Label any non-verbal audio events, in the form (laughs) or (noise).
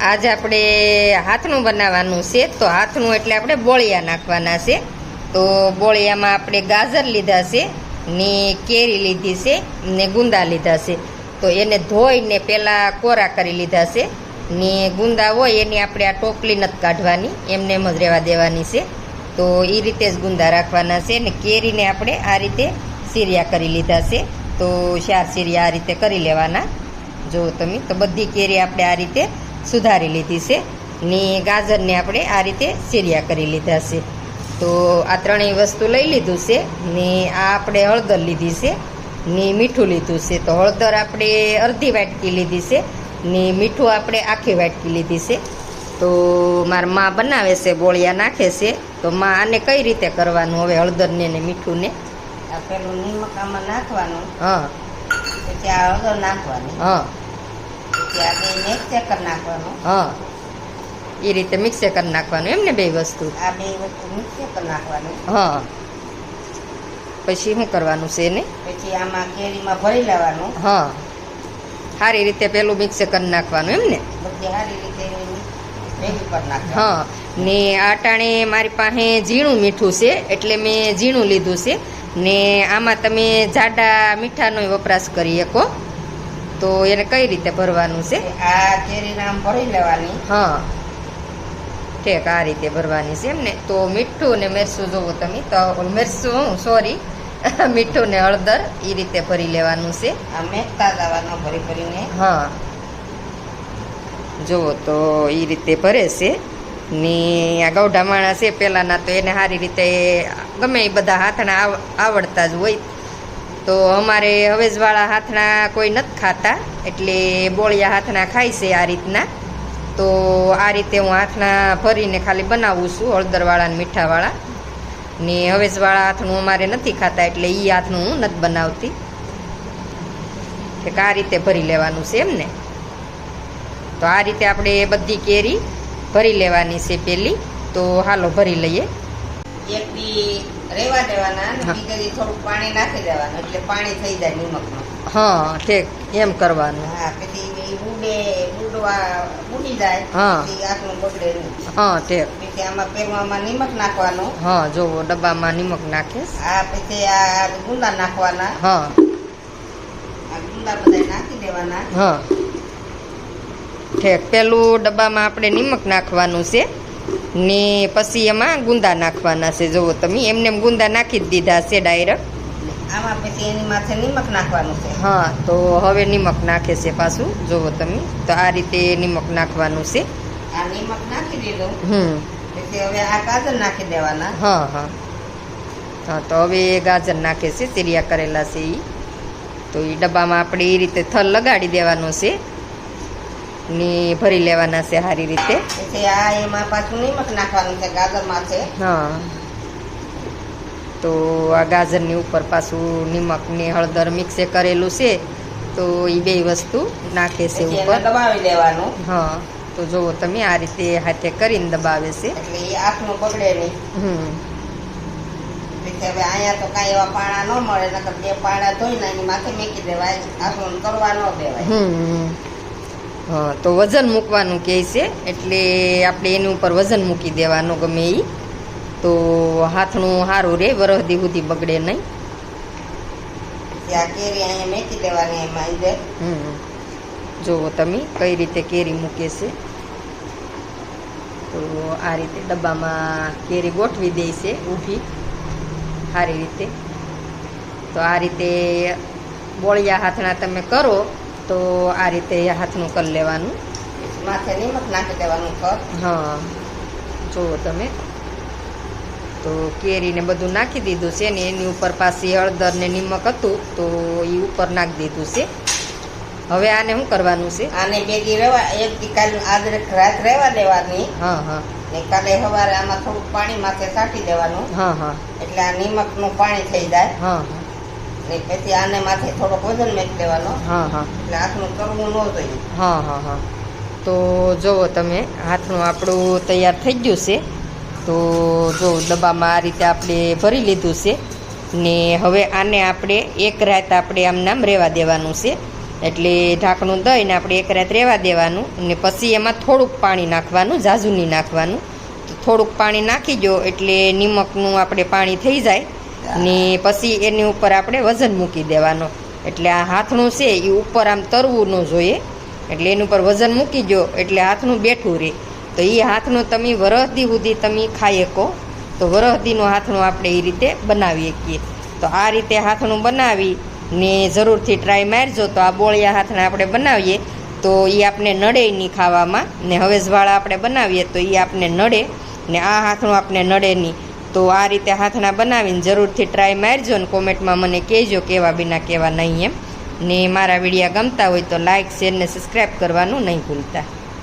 આજ આપણે હાથનું બનાવવાનું છે. તો હાથનું એટલે આપણે બોળિયા નાખવાના છે. તો બોળિયામાં આપણે ગાજર લીધા છે ને કેરી લીધી છે ને ગુંદા લીધા છે. તો એને ધોઈને પહેલાં કોરા કરી લીધા છે. ને ગુંદા હોય એની આપણે આ ટોપલી નથી કાઢવાની, એમને એમ જ રહેવા દેવાની છે. તો એ રીતે જ ગુંદા રાખવાના છે ને કેરીને આપણે આ રીતે સીરિયા કરી લીધા છે. તો ચાર સીરિયા આ રીતે કરી લેવાના. જો તમે, તો બધી કેરી આપણે આ રીતે સુધારી લીધી છે. ને ગાજરને આપણે આ રીતે સીરિયા કરી લીધા છે. તો આ ત્રણેય વસ્તુ લઈ લીધું છે. ને આ આપણે હળદર લીધી છે. ને મીઠું લીધું છે. તો હળદર આપણે અડધી વાટકી લીધી છે. ને મીઠું આપણે આખી વાટકી લીધી છે. તો મારા મા બનાવે છે બોળિયા નાખે છે. તો મા આને કઈ રીતે કરવાનું? હવે હળદરને ને મીઠુંને? આ પેલું નિમક આમાં નાખવાનું. હા. પછી આ હળદર નાખવાની. હા. કરી નાખવાનું. હા. એ રીતે મિક્સ કરી નાખવાનું. એમ ને બે વસ્તુ. આ બે વસ્તુ મિક્સર કરી નાખવાનું. હા. પછી શું કરવાનું છે એને? પછી આમાં કેરીમાં ભરી લેવાનું. હા. સારી રીતે પેલું મિક્સ કરી નાખવાનું એમ ને બધી સારી રીતે હા. ને આટાણે મારી પાસે ઝીણું મીઠું છે એટલે મેં ઝીણું લીધું છે. ને આમાં તમે જાડા મીઠાનો વપરાશ કરી શકો. તો એને કઈ રીતે ભરવાનું છે? આ કેરી નામ ભરી લેવાની. હા. ઠીક આ રીતે ભરવાની છે એમ ને તો મીઠું ને મરચું જોવો તમે. તો મરચું હું સોરી. (laughs) મીઠું ને હળદર એ રીતે ભરી લેવાનું છે. આ મેકતા દાવાનો ભરી ભરીને. હા. જુઓ તો એ રીતે ભરે છે. ને આ ગૌઢા માણસ છે પહેલાંના તો એને સારી રીતે ગમે એ બધા હાથણા આવડતા જ હોય. તો અમારે હવેજવાળા હાથણા કોઈ નથી ખાતા, એટલે બોળિયા હાથણા ખાય છે આ રીતના. તો આ રીતે હું હાથણા ભરીને ખાલી બનાવું છું હળદરવાળા અને મીઠાવાળા. ને હવેજવાળા હાથનું અમારે નથી ખાતા, એટલે એ હાથનું હું નથી બનાવતી. કે આ રીતે ભરી લેવાનું છે એમ ને તો આ રીતે આપણે બધી કેરી ભરી લેવાની છે પેલી. તો હાલો ભરી લઈએ. એક દી રેવા દેવાના અને બીજા દી થોડુંક પાણી નાખી દેવાનું એટલે પાણી થઈ જાય નિમકમાં હા ઠીક. એમ કરવાનું. હા પછી ઈ ઉડવા ઉડી જાય હા. આખું બગડે નહીં. હા ઠીક. પછી આમાં પેલું નિમક નાખવાનું. હા જોવો ડબ્બામાં નિમક નાખીશ. આ પછી આ ગુંદા નાખવાના. હા. આ ગુંદા બધા નાખી દેવાના. હા. ઠીક પેલું ડબ્બામાં આપણે નિમક નાખવાનું છે. ને પછી એમાં ગુંદા નાખવાના છે. જુઓ તમે એમને એમ ગુંદા નાખી જ દીધા છે ડાયરેક્ટ. આમાં પછી એની માથે નિમક નાખવાનું છે. હા તો હવે નિમક નાખે છે પાછું. જુઓ તમે તો આ રીતે નિમક નાખવાનું છે. આ નિમક નાખી દીધું. હમ. પછી હવે આ કાજલ નાખી દેવાના. હા હા. હા તો હવે ગાજર નાખે છે સીરિયા કરેલા છે એ તો એ ડબ્બામાં આપણે એ રીતે થલ લગાડી દેવાનો છે. ને ભરી લેવાના છે સારી રીતે. આ એમાં પાછું નિમક નાખવાનું છે ગાજરમાં છે. હા. તો આ ગાજરની ઉપર પાછું નિમક ને હળદર મિક્સે કરેલું છે તો એ બે વસ્તુ નાખે છે ઉપર. દબાવી દેવાનું. હા. તો જુઓ તમે આ રીતે હાથે કરીને દબાવે છે. એટલે એ આંખનું બગડે નહીં. હમ. હવે અહીંયા તો કાંઈ એવા પાણા ન મળે નકર બે પાણા ધોઈને એની માથે મેકી દેવાય. આખું કરવા ન દેવાય. હમ. તો વજન મૂકવાનું કહે છે. એટલે આપણે એની ઉપર વજન મૂકી દેવાનું ગમે એ તો હાથનું સારું રહે વરહદી સુધી બગડે નહીં. જુઓ તમે કઈ રીતે કેરી મૂકે છે. તો આ રીતે ડબ્બામાં કેરી ગોઠવી દે છે ઊભી. સારી રીતે. તો આ રીતે બોળિયા હાથના તમે કરો. તો આ રીતે હાથનું કરી લેવાનું. માથે નિમક નાખી દેવાનું કર. હા. જુઓ તમે. તો કેરીને બધું નાખી દીધું છે ને એની ઉપર પાછી હળદર ને નિમક હતું તો એ ઉપર નાખી દીધું છે. હવે આને શું કરવાનું છે? આને બે દી રહેવા એક દી કાલ આજ રાત રહેવા દેવાની. હા હા. ને કાલે સવારે આમાં થોડુંક પાણી માથે છાંટી દેવાનું. હા હા. એટલે આ નિમકનું પાણી થઈ જાય. હા ને પછી આને માથે થોડોક વજન મેક લેવાનો હા હા. એટલે હાથનું કરવું ન જોઈએ હા હા હા. તો જુઓ તમે હાથનું આપણું તૈયાર થઈ ગયું છે. તો જો ડબ્બામાં આ રીતે આપણે ભરી લીધું છે. ને હવે આને આપણે એક રાત આપણે આમ નામ રહેવા દેવાનું છે. એટલે ઢાંકણું દઈને આપણે એક રાત રહેવા દેવાનું. ને પછી એમાં થોડુંક પાણી નાખવાનું ઝાઝુની નહીં નાખવાનું. તો થોડુંક પાણી નાખી દો એટલે નિમકનું આપણે પાણી થઈ જાય. ને પછી એની ઉપર આપણે વજન મૂકી દેવાનો. એટલે આ હાથણું છે, એ ઉપર આમ તરવું ન જોઈએ. એટલે એની ઉપર વજન મૂકી દો એટલે હાથનું બેઠું રહે તો એ હાથનું તમે વરહદી સુધી તમે ખાઈ શકો. તો વરહદીનું હાથણું આપણે એ રીતે બનાવી શકીએ તો આ રીતે હાથણું બનાવી ને જરૂરથી ટ્રાય મારજો. તો આ બોળિયા હાથણા આપણે બનાવીએ. તો એ આપણે નડે નહીં ખાવામાં. ને હવેશવાળા આપણે બનાવીએ તો એ આપણે નડે. ને આ હાથણું આપણે નડે નહીં તો આ રીતે હાથણા બનાવીને જરૂરથી ટ્રાય મારજો ને કોમેન્ટમાં મને કહેજો કેવા બીના કેવા નહીં એમ. ને મારા વિડીયા ગમતા હોય તો લાઇક શેર ને સબસ્ક્રાઈબ કરવાનું નહીં ભૂલતા.